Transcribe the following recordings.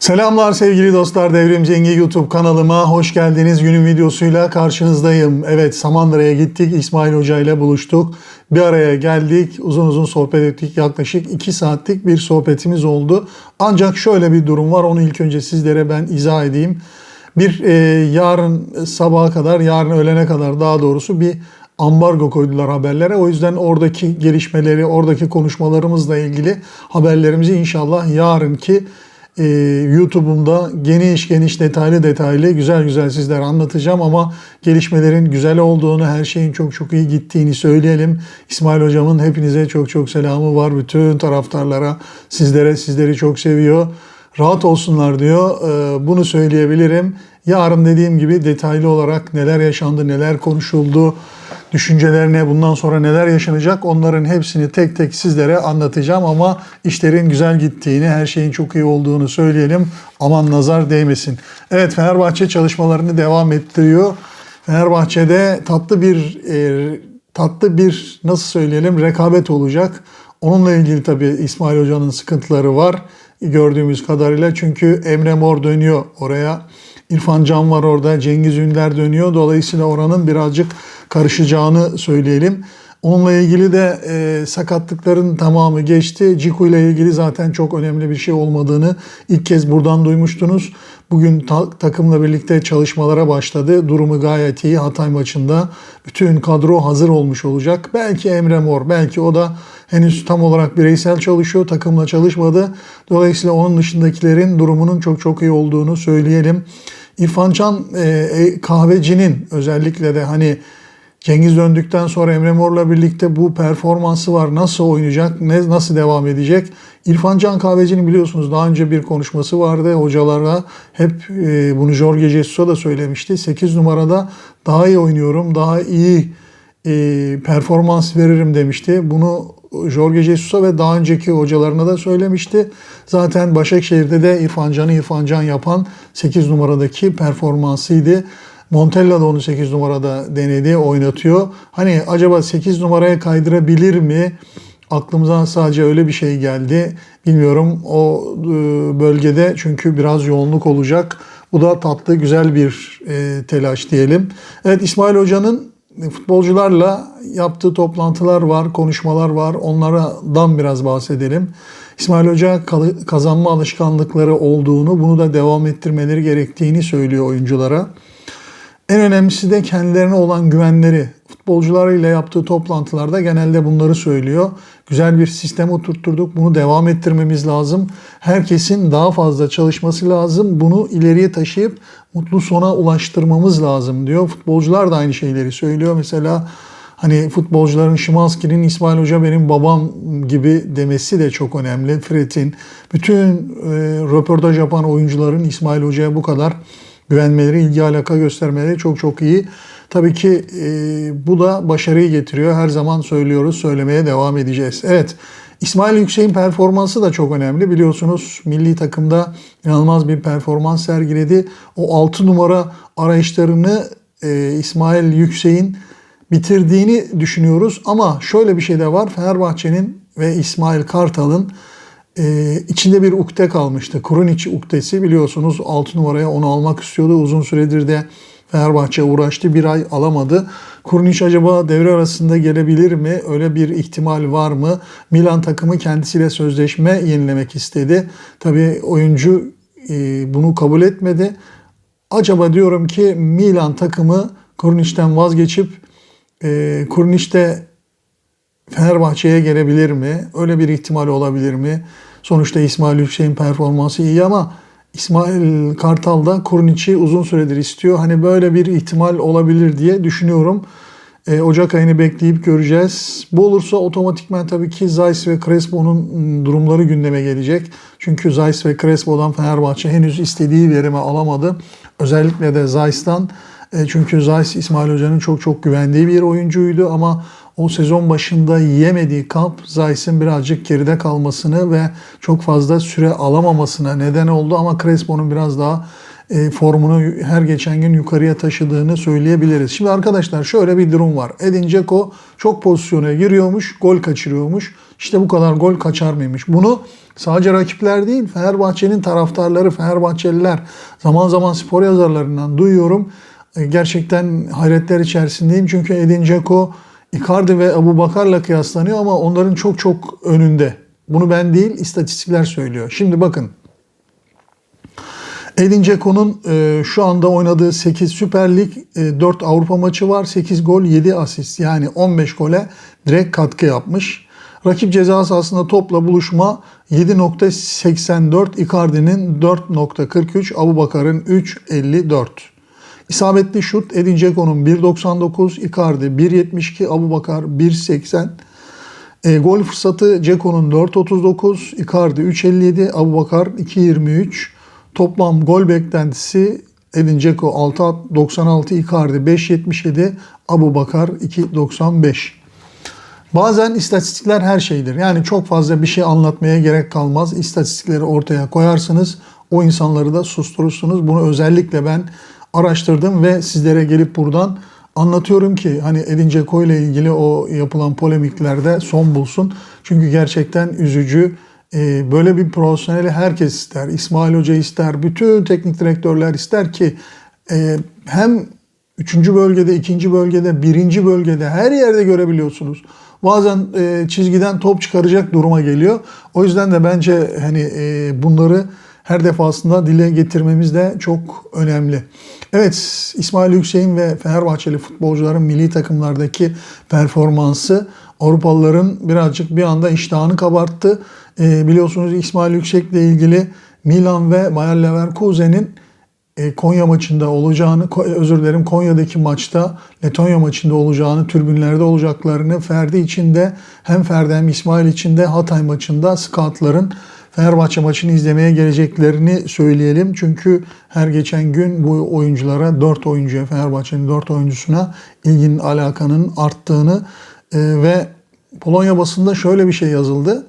Selamlar sevgili dostlar Devrim Cengi YouTube kanalıma hoş geldiniz. Günün videosuyla karşınızdayım. Evet Samandıra'ya gittik İsmail Hoca ile buluştuk. Bir araya geldik uzun uzun sohbet ettik. Yaklaşık 2 saatlik bir sohbetimiz oldu. Ancak şöyle bir durum var onu ilk önce sizlere ben izah edeyim. Bir e, yarın sabaha kadar yarın öğlene kadar daha doğrusu bir ambargo koydular haberlere. O yüzden oradaki gelişmeleri, oradaki konuşmalarımızla ilgili haberlerimizi inşallah yarınki e, YouTube'umda geniş geniş detaylı detaylı güzel güzel sizlere anlatacağım ama gelişmelerin güzel olduğunu, her şeyin çok çok iyi gittiğini söyleyelim. İsmail hocamın hepinize çok çok selamı var bütün taraftarlara, sizlere, sizleri çok seviyor. Rahat olsunlar diyor. E, bunu söyleyebilirim. Yarın dediğim gibi detaylı olarak neler yaşandı, neler konuşuldu, düşüncelerine bundan sonra neler yaşanacak onların hepsini tek tek sizlere anlatacağım ama işlerin güzel gittiğini, her şeyin çok iyi olduğunu söyleyelim. Aman nazar değmesin. Evet Fenerbahçe çalışmalarını devam ettiriyor. Fenerbahçe'de tatlı bir e, tatlı bir nasıl söyleyelim rekabet olacak. Onunla ilgili tabii İsmail Hoca'nın sıkıntıları var gördüğümüz kadarıyla. Çünkü Emre Mor dönüyor oraya. İrfan Can var orada, Cengiz Ünder dönüyor. Dolayısıyla oranın birazcık karışacağını söyleyelim. Onunla ilgili de e, sakatlıkların tamamı geçti. Ciku ile ilgili zaten çok önemli bir şey olmadığını ilk kez buradan duymuştunuz. Bugün ta- takımla birlikte çalışmalara başladı. Durumu gayet iyi. Hatay maçında bütün kadro hazır olmuş olacak. Belki Emre Mor, belki o da henüz tam olarak bireysel çalışıyor. Takımla çalışmadı. Dolayısıyla onun dışındakilerin durumunun çok çok iyi olduğunu söyleyelim. İrfan Can e, kahvecinin özellikle de hani Cengiz döndükten sonra Emre Mor'la birlikte bu performansı var. Nasıl oynayacak, ne, nasıl devam edecek? İrfan Can Kahveci'nin biliyorsunuz daha önce bir konuşması vardı. Hocalara hep e, bunu Jorge Jesus'a da söylemişti. 8 numarada daha iyi oynuyorum, daha iyi e, performans veririm demişti. Bunu Jorge Jesus'a ve daha önceki hocalarına da söylemişti. Zaten Başakşehir'de de İrfan Can'ı İrfan Can yapan 8 numaradaki performansıydı. Montella da onu 8 numarada denedi, oynatıyor. Hani acaba 8 numaraya kaydırabilir mi? Aklımıza sadece öyle bir şey geldi. Bilmiyorum o e, bölgede çünkü biraz yoğunluk olacak. Bu da tatlı, güzel bir e, telaş diyelim. Evet İsmail Hoca'nın futbolcularla yaptığı toplantılar var, konuşmalar var. Onlardan biraz bahsedelim. İsmail Hoca kazanma alışkanlıkları olduğunu, bunu da devam ettirmeleri gerektiğini söylüyor oyunculara. En önemlisi de kendilerine olan güvenleri. Futbolcularıyla yaptığı toplantılarda genelde bunları söylüyor. Güzel bir sistem oturtturduk. Bunu devam ettirmemiz lazım. Herkesin daha fazla çalışması lazım. Bunu ileriye taşıyıp mutlu sona ulaştırmamız lazım diyor. Futbolcular da aynı şeyleri söylüyor. Mesela hani futbolcuların Şimanski'nin İsmail Hoca benim babam gibi demesi de çok önemli. Fred'in bütün e, röportaj yapan oyuncuların İsmail Hoca'ya bu kadar güvenmeleri, ilgi alaka göstermeleri çok çok iyi. Tabii ki e, bu da başarıyı getiriyor. Her zaman söylüyoruz, söylemeye devam edeceğiz. Evet, İsmail Yüksek'in performansı da çok önemli. Biliyorsunuz milli takımda inanılmaz bir performans sergiledi. O 6 numara arayışlarını e, İsmail Yüksek'in bitirdiğini düşünüyoruz. Ama şöyle bir şey de var. Fenerbahçe'nin ve İsmail Kartal'ın e, içinde bir ukde kalmıştı. Krunic uktesi biliyorsunuz 6 numaraya onu almak istiyordu. Uzun süredir de Fenerbahçe uğraştı. Bir ay alamadı. Kurniç acaba devre arasında gelebilir mi? Öyle bir ihtimal var mı? Milan takımı kendisiyle sözleşme yenilemek istedi. Tabii oyuncu e, bunu kabul etmedi. Acaba diyorum ki Milan takımı Kurniç'ten vazgeçip e, Kurniç'te Fenerbahçe'ye gelebilir mi? Öyle bir ihtimal olabilir mi? Sonuçta İsmail Yüksek'in performansı iyi ama İsmail Kartal da Kurniç'i uzun süredir istiyor. Hani böyle bir ihtimal olabilir diye düşünüyorum. E, Ocak ayını bekleyip göreceğiz. Bu olursa otomatikman tabii ki Zeiss ve Crespo'nun durumları gündeme gelecek. Çünkü Zeiss ve Crespo'dan Fenerbahçe henüz istediği verimi alamadı. Özellikle de Zeiss'tan. E, çünkü Zeiss İsmail Hoca'nın çok çok güvendiği bir oyuncuydu ama o sezon başında yiyemediği kamp Zeiss'in birazcık geride kalmasını ve çok fazla süre alamamasına neden oldu. Ama Crespo'nun biraz daha e, formunu her geçen gün yukarıya taşıdığını söyleyebiliriz. Şimdi arkadaşlar şöyle bir durum var. Edin Dzeko çok pozisyona giriyormuş, gol kaçırıyormuş. İşte bu kadar gol kaçar mıymış? Bunu sadece rakipler değil, Fenerbahçe'nin taraftarları, Fenerbahçeliler, zaman zaman spor yazarlarından duyuyorum. E, gerçekten hayretler içerisindeyim. Çünkü Edin Dzeko, Icardi ve Abu Bakar'la kıyaslanıyor ama onların çok çok önünde. Bunu ben değil, istatistikler söylüyor. Şimdi bakın. Edin Dzeko'nun e, şu anda oynadığı 8 Süper Lig, e, 4 Avrupa maçı var. 8 gol, 7 asist. Yani 15 gole direkt katkı yapmış. Rakip ceza sahasında topla buluşma 7.84, Icardi'nin 4.43, Abu Bakar'ın 3.54. İsabetli şut Edin Dzeko'nun 1.99, Icardi 1.72, Abu Bakar 1.80. E, gol fırsatı Ceko'nun 4.39, Icardi 3.57, Abubakar 2.23. Toplam gol beklentisi Edin Dzeko 6.96, Icardi 5.77, Abubakar 2.95. Bazen istatistikler her şeydir. Yani çok fazla bir şey anlatmaya gerek kalmaz. İstatistikleri ortaya koyarsınız. O insanları da susturursunuz. Bunu özellikle ben araştırdım ve sizlere gelip buradan anlatıyorum ki hani Edin Dzeko ile ilgili o yapılan polemiklerde son bulsun. Çünkü gerçekten üzücü. Ee, böyle bir profesyoneli herkes ister. İsmail Hoca ister. Bütün teknik direktörler ister ki e, hem üçüncü bölgede, ikinci bölgede, birinci bölgede her yerde görebiliyorsunuz. Bazen e, çizgiden top çıkaracak duruma geliyor. O yüzden de bence hani e, bunları her defasında dile getirmemiz de çok önemli. Evet İsmail Hüseyin ve Fenerbahçeli futbolcuların milli takımlardaki performansı Avrupalıların birazcık bir anda iştahını kabarttı. E, biliyorsunuz İsmail Yüksek'le ilgili Milan ve Bayer Leverkusen'in e, Konya maçında olacağını, özür dilerim Konya'daki maçta Letonya maçında olacağını, türbünlerde olacaklarını Ferdi için de hem Ferdi hem İsmail için de Hatay maçında scoutların Fenerbahçe maçını izlemeye geleceklerini söyleyelim. Çünkü her geçen gün bu oyunculara, 4 oyuncuya, Fenerbahçe'nin 4 oyuncusuna ilginin, alakanın arttığını e, ve Polonya basında şöyle bir şey yazıldı.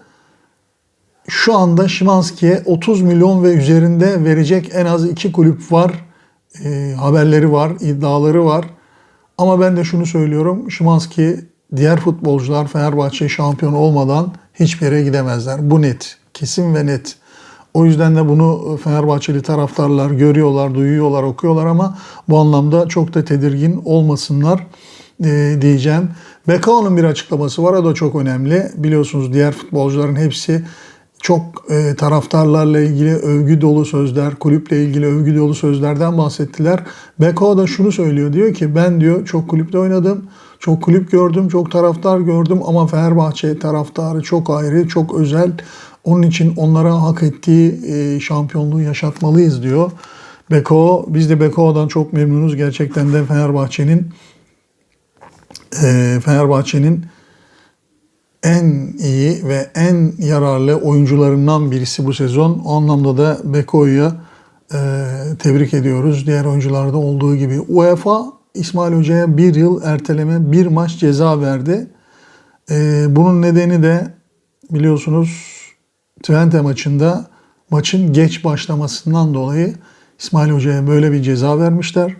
Şu anda Şimanski'ye 30 milyon ve üzerinde verecek en az iki kulüp var. E, haberleri var, iddiaları var. Ama ben de şunu söylüyorum. Şimanski diğer futbolcular Fenerbahçe şampiyon olmadan hiçbir yere gidemezler. Bu net kesin ve net. O yüzden de bunu Fenerbahçeli taraftarlar görüyorlar, duyuyorlar, okuyorlar ama bu anlamda çok da tedirgin olmasınlar e, diyeceğim. Bekao'nun bir açıklaması var. O da çok önemli. Biliyorsunuz diğer futbolcuların hepsi çok e, taraftarlarla ilgili övgü dolu sözler, kulüple ilgili övgü dolu sözlerden bahsettiler. Beko da şunu söylüyor. Diyor ki ben diyor çok kulüpte oynadım. Çok kulüp gördüm, çok taraftar gördüm ama Fenerbahçe taraftarı çok ayrı, çok özel. Onun için onlara hak ettiği e, şampiyonluğu yaşatmalıyız diyor. Beko, biz de Beko'dan çok memnunuz. Gerçekten de Fenerbahçe'nin e, Fenerbahçe'nin en iyi ve en yararlı oyuncularından birisi bu sezon. O anlamda da Beko'yu e, tebrik ediyoruz. Diğer oyuncularda olduğu gibi. UEFA İsmail Hoca'ya bir yıl erteleme, bir maç ceza verdi. E, bunun nedeni de biliyorsunuz Twente maçında maçın geç başlamasından dolayı İsmail Hoca'ya böyle bir ceza vermişler.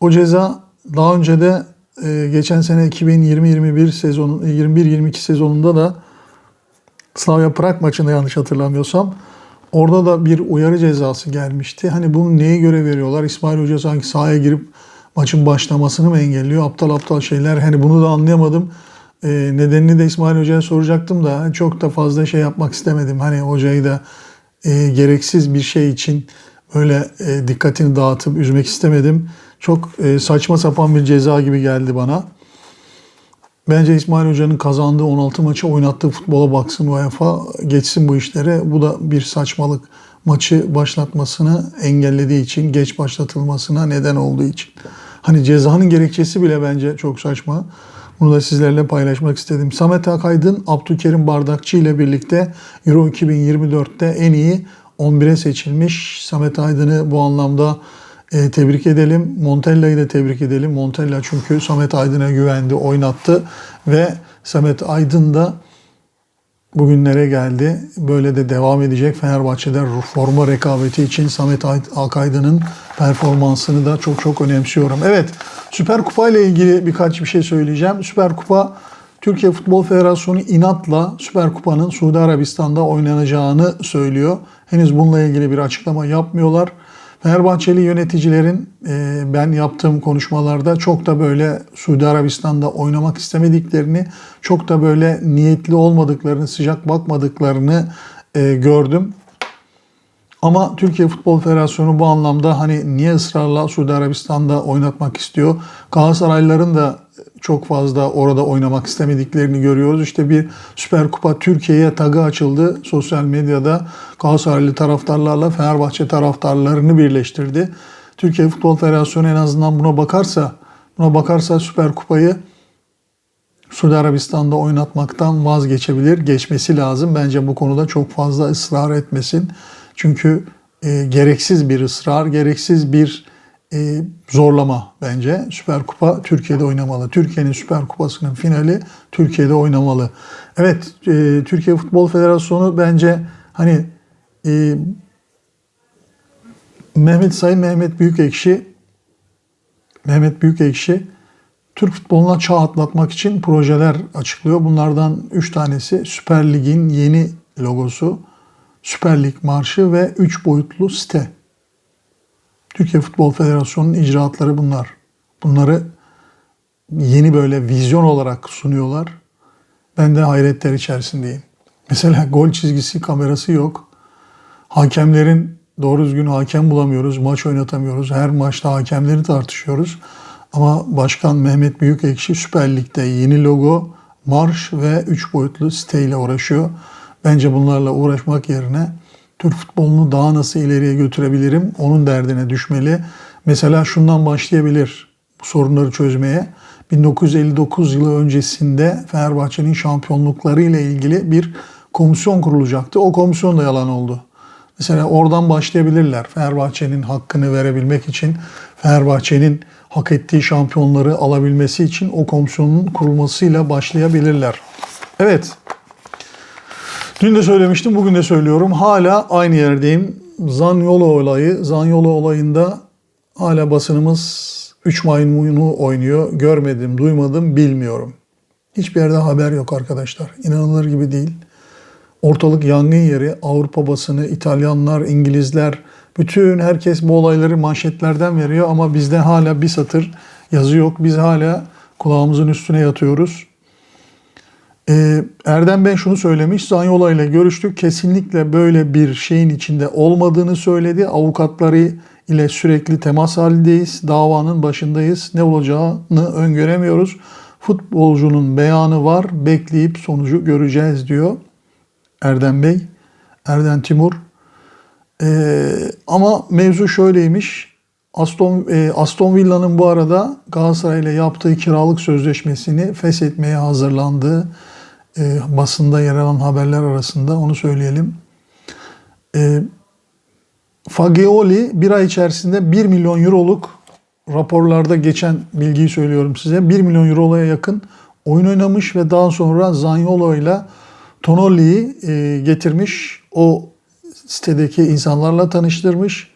O ceza daha önce de e, geçen sene 2020-21 sezonu 21-22 sezonunda da Slavia Prag maçında yanlış hatırlamıyorsam orada da bir uyarı cezası gelmişti. Hani bunu neye göre veriyorlar? İsmail Hoca sanki sahaya girip maçın başlamasını mı engelliyor? Aptal aptal şeyler. Hani bunu da anlayamadım. E, nedenini de İsmail Hoca'ya soracaktım da çok da fazla şey yapmak istemedim. Hani hocayı da e, gereksiz bir şey için böyle e, dikkatini dağıtıp üzmek istemedim. Çok e, saçma sapan bir ceza gibi geldi bana. Bence İsmail Hoca'nın kazandığı 16 maçı oynattığı futbola baksın UEFA, geçsin bu işlere. Bu da bir saçmalık. Maçı başlatmasını engellediği için, geç başlatılmasına neden olduğu için. Hani cezanın gerekçesi bile bence çok saçma. Bunu da sizlerle paylaşmak istedim. Samet Akaydın, Abdülkerim Bardakçı ile birlikte Euro 2024'te en iyi 11'e seçilmiş. Samet Aydın'ı bu anlamda e, tebrik edelim. Montella'yı da tebrik edelim. Montella çünkü Samet Aydın'a güvendi, oynattı ve Samet Aydın da bugünlere geldi. Böyle de devam edecek. Fenerbahçe'de forma rekabeti için Samet Akaydın'ın performansını da çok çok önemsiyorum. Evet, Süper Kupa ile ilgili birkaç bir şey söyleyeceğim. Süper Kupa Türkiye Futbol Federasyonu inatla Süper Kupa'nın Suudi Arabistan'da oynanacağını söylüyor. Henüz bununla ilgili bir açıklama yapmıyorlar. Fenerbahçeli yöneticilerin e, ben yaptığım konuşmalarda çok da böyle Suudi Arabistan'da oynamak istemediklerini, çok da böyle niyetli olmadıklarını, sıcak bakmadıklarını e, gördüm. Ama Türkiye Futbol Federasyonu bu anlamda hani niye ısrarla Suudi Arabistan'da oynatmak istiyor? Galatasaraylıların da çok fazla orada oynamak istemediklerini görüyoruz. İşte bir Süper Kupa Türkiye'ye tagı açıldı sosyal medyada. Galatasaraylı taraftarlarla Fenerbahçe taraftarlarını birleştirdi. Türkiye Futbol Federasyonu en azından buna bakarsa, buna bakarsa Süper Kupayı Suudi Arabistan'da oynatmaktan vazgeçebilir, geçmesi lazım. Bence bu konuda çok fazla ısrar etmesin. Çünkü e, gereksiz bir ısrar, gereksiz bir e, zorlama bence. Süper Kupa Türkiye'de oynamalı. Türkiye'nin Süper Kupası'nın finali Türkiye'de oynamalı. Evet, e, Türkiye Futbol Federasyonu bence hani e, Mehmet Sayın Mehmet Büyükekşi Mehmet Büyükekşi Türk futboluna çağ atlatmak için projeler açıklıyor. Bunlardan 3 tanesi Süper Lig'in yeni logosu, Süper Lig marşı ve 3 boyutlu site. Türkiye Futbol Federasyonu'nun icraatları bunlar. Bunları yeni böyle vizyon olarak sunuyorlar. Ben de hayretler içerisindeyim. Mesela gol çizgisi kamerası yok. Hakemlerin doğru düzgün hakem bulamıyoruz. Maç oynatamıyoruz. Her maçta hakemleri tartışıyoruz. Ama Başkan Mehmet Büyükekşi Süper Lig'de yeni logo, marş ve 3 boyutlu siteyle uğraşıyor. Bence bunlarla uğraşmak yerine Türk futbolunu daha nasıl ileriye götürebilirim onun derdine düşmeli. Mesela şundan başlayabilir bu sorunları çözmeye. 1959 yılı öncesinde Fenerbahçe'nin şampiyonlukları ile ilgili bir komisyon kurulacaktı. O komisyon da yalan oldu. Mesela oradan başlayabilirler. Fenerbahçe'nin hakkını verebilmek için, Fenerbahçe'nin hak ettiği şampiyonları alabilmesi için o komisyonun kurulmasıyla başlayabilirler. Evet, Dün de söylemiştim, bugün de söylüyorum. Hala aynı yerdeyim. Zanyolo olayı, Zanyolo olayında hala basınımız 3 maymunu oynuyor. Görmedim, duymadım, bilmiyorum. Hiçbir yerde haber yok arkadaşlar. İnanılır gibi değil. Ortalık yangın yeri. Avrupa basını, İtalyanlar, İngilizler, bütün herkes bu olayları manşetlerden veriyor ama bizde hala bir satır yazı yok. Biz hala kulağımızın üstüne yatıyoruz. Ee, Erdem Bey şunu söylemiş. Zanyola ile görüştük. Kesinlikle böyle bir şeyin içinde olmadığını söyledi. Avukatları ile sürekli temas halindeyiz. Davanın başındayız. Ne olacağını öngöremiyoruz. Futbolcunun beyanı var. Bekleyip sonucu göreceğiz diyor Erdem Bey. Erdem Timur. Ee, ama mevzu şöyleymiş. Aston, e, Aston Villa'nın bu arada Galatasaray ile yaptığı kiralık sözleşmesini feshetmeye hazırlandığı e, basında yer alan haberler arasında onu söyleyelim. E, Fagioli bir ay içerisinde 1 milyon euroluk raporlarda geçen bilgiyi söylüyorum size. 1 milyon euroya yakın oyun oynamış ve daha sonra Zaniolo ile Tonoli'yi e, getirmiş. O sitedeki insanlarla tanıştırmış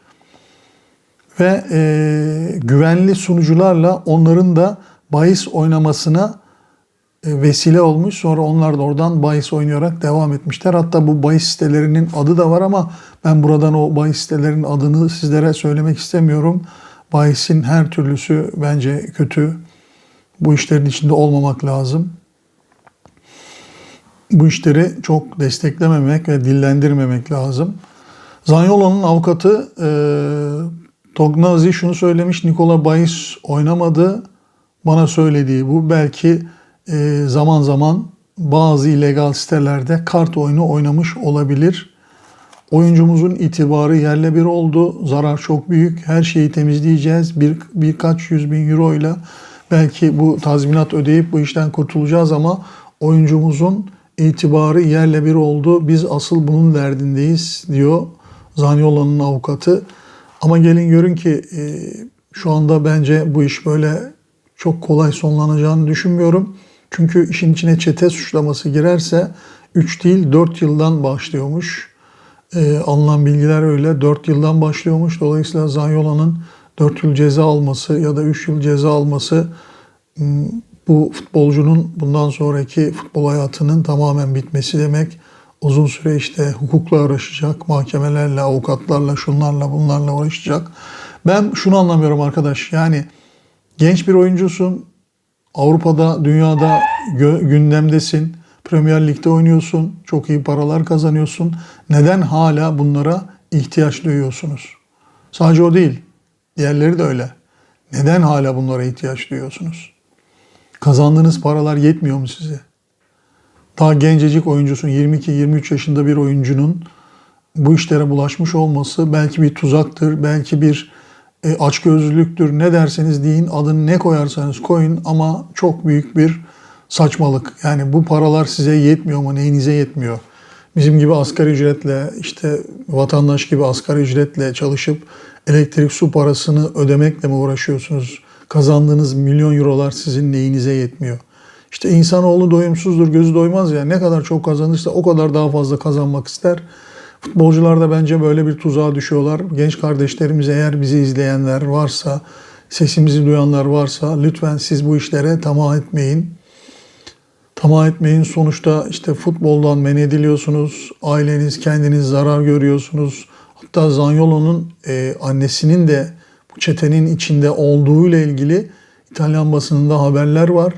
ve e, güvenli sunucularla onların da bahis oynamasına vesile olmuş. Sonra onlar da oradan bahis oynayarak devam etmişler. Hatta bu bahis sitelerinin adı da var ama ben buradan o bahis sitelerinin adını sizlere söylemek istemiyorum. Bahisin her türlüsü bence kötü. Bu işlerin içinde olmamak lazım. Bu işleri çok desteklememek ve dillendirmemek lazım. Zanyolo'nun avukatı e, Tognazi şunu söylemiş. Nikola Bayis oynamadı. Bana söylediği bu. Belki e, zaman zaman bazı illegal sitelerde kart oyunu oynamış olabilir. Oyuncumuzun itibarı yerle bir oldu. Zarar çok büyük. Her şeyi temizleyeceğiz. Bir, birkaç yüz bin euro ile belki bu tazminat ödeyip bu işten kurtulacağız ama oyuncumuzun itibarı yerle bir oldu. Biz asıl bunun derdindeyiz diyor Zaniolo'nun avukatı. Ama gelin görün ki e, şu anda bence bu iş böyle çok kolay sonlanacağını düşünmüyorum. Çünkü işin içine çete suçlaması girerse 3 değil 4 yıldan başlıyormuş. Ee, alınan bilgiler öyle 4 yıldan başlıyormuş. Dolayısıyla Zanyola'nın 4 yıl ceza alması ya da 3 yıl ceza alması m, bu futbolcunun bundan sonraki futbol hayatının tamamen bitmesi demek. Uzun süre işte hukukla uğraşacak, mahkemelerle, avukatlarla, şunlarla bunlarla uğraşacak. Ben şunu anlamıyorum arkadaş. Yani genç bir oyuncusun, Avrupa'da, dünyada gündemdesin. Premier Lig'de oynuyorsun. Çok iyi paralar kazanıyorsun. Neden hala bunlara ihtiyaç duyuyorsunuz? Sadece o değil. Diğerleri de öyle. Neden hala bunlara ihtiyaç duyuyorsunuz? Kazandığınız paralar yetmiyor mu size? Daha gencecik oyuncusun. 22-23 yaşında bir oyuncunun bu işlere bulaşmış olması belki bir tuzaktır, belki bir e, açgözlülüktür. Ne derseniz deyin, adını ne koyarsanız koyun ama çok büyük bir saçmalık. Yani bu paralar size yetmiyor mu? Neyinize yetmiyor? Bizim gibi asgari ücretle, işte vatandaş gibi asgari ücretle çalışıp elektrik su parasını ödemekle mi uğraşıyorsunuz? Kazandığınız milyon eurolar sizin neyinize yetmiyor? İşte insanoğlu doyumsuzdur, gözü doymaz ya. Ne kadar çok kazanırsa o kadar daha fazla kazanmak ister. Futbolcular da bence böyle bir tuzağa düşüyorlar. Genç kardeşlerimiz eğer bizi izleyenler varsa, sesimizi duyanlar varsa lütfen siz bu işlere tamah etmeyin. Tamah etmeyin. Sonuçta işte futboldan men ediliyorsunuz. Aileniz, kendiniz zarar görüyorsunuz. Hatta Zanyolo'nun e, annesinin de bu çetenin içinde olduğuyla ilgili İtalyan basınında haberler var.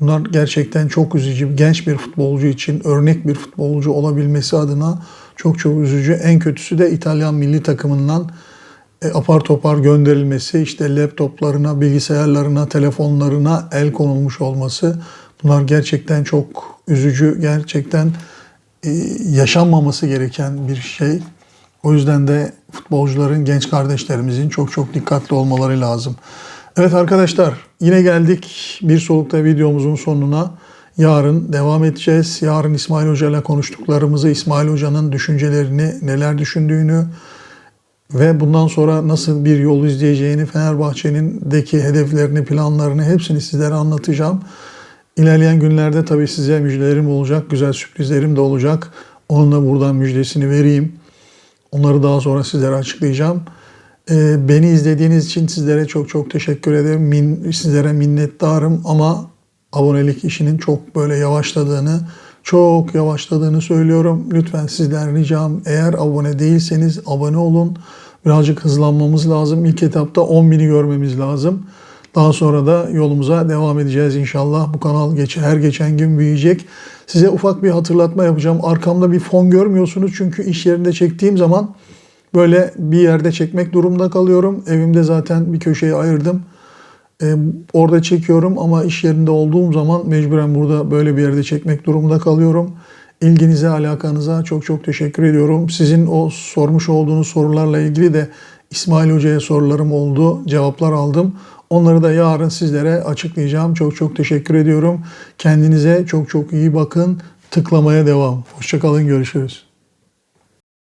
Bunlar gerçekten çok üzücü. Genç bir futbolcu için örnek bir futbolcu olabilmesi adına çok çok üzücü. En kötüsü de İtalyan milli takımından e, apar topar gönderilmesi, işte laptoplarına, bilgisayarlarına, telefonlarına el konulmuş olması. Bunlar gerçekten çok üzücü, gerçekten e, yaşanmaması gereken bir şey. O yüzden de futbolcuların, genç kardeşlerimizin çok çok dikkatli olmaları lazım. Evet arkadaşlar yine geldik bir solukta videomuzun sonuna. Yarın devam edeceğiz. Yarın İsmail Hoca ile konuştuklarımızı, İsmail Hoca'nın düşüncelerini, neler düşündüğünü ve bundan sonra nasıl bir yol izleyeceğini, Fenerbahçe'nin deki hedeflerini, planlarını hepsini sizlere anlatacağım. İlerleyen günlerde tabii size müjdelerim olacak, güzel sürprizlerim de olacak. Onun da buradan müjdesini vereyim. Onları daha sonra sizlere açıklayacağım. Ee, beni izlediğiniz için sizlere çok çok teşekkür ederim. Min, sizlere minnettarım ama abonelik işinin çok böyle yavaşladığını, çok yavaşladığını söylüyorum. Lütfen sizden ricam eğer abone değilseniz abone olun. Birazcık hızlanmamız lazım. İlk etapta 10 bini görmemiz lazım. Daha sonra da yolumuza devam edeceğiz inşallah. Bu kanal geç, her geçen gün büyüyecek. Size ufak bir hatırlatma yapacağım. Arkamda bir fon görmüyorsunuz çünkü iş yerinde çektiğim zaman böyle bir yerde çekmek durumunda kalıyorum. Evimde zaten bir köşeye ayırdım. Orada çekiyorum ama iş yerinde olduğum zaman mecburen burada böyle bir yerde çekmek durumunda kalıyorum. İlginize, alakanıza çok çok teşekkür ediyorum. Sizin o sormuş olduğunuz sorularla ilgili de İsmail Hoca'ya sorularım oldu, cevaplar aldım. Onları da yarın sizlere açıklayacağım. Çok çok teşekkür ediyorum. Kendinize çok çok iyi bakın. Tıklamaya devam. Hoşçakalın, görüşürüz.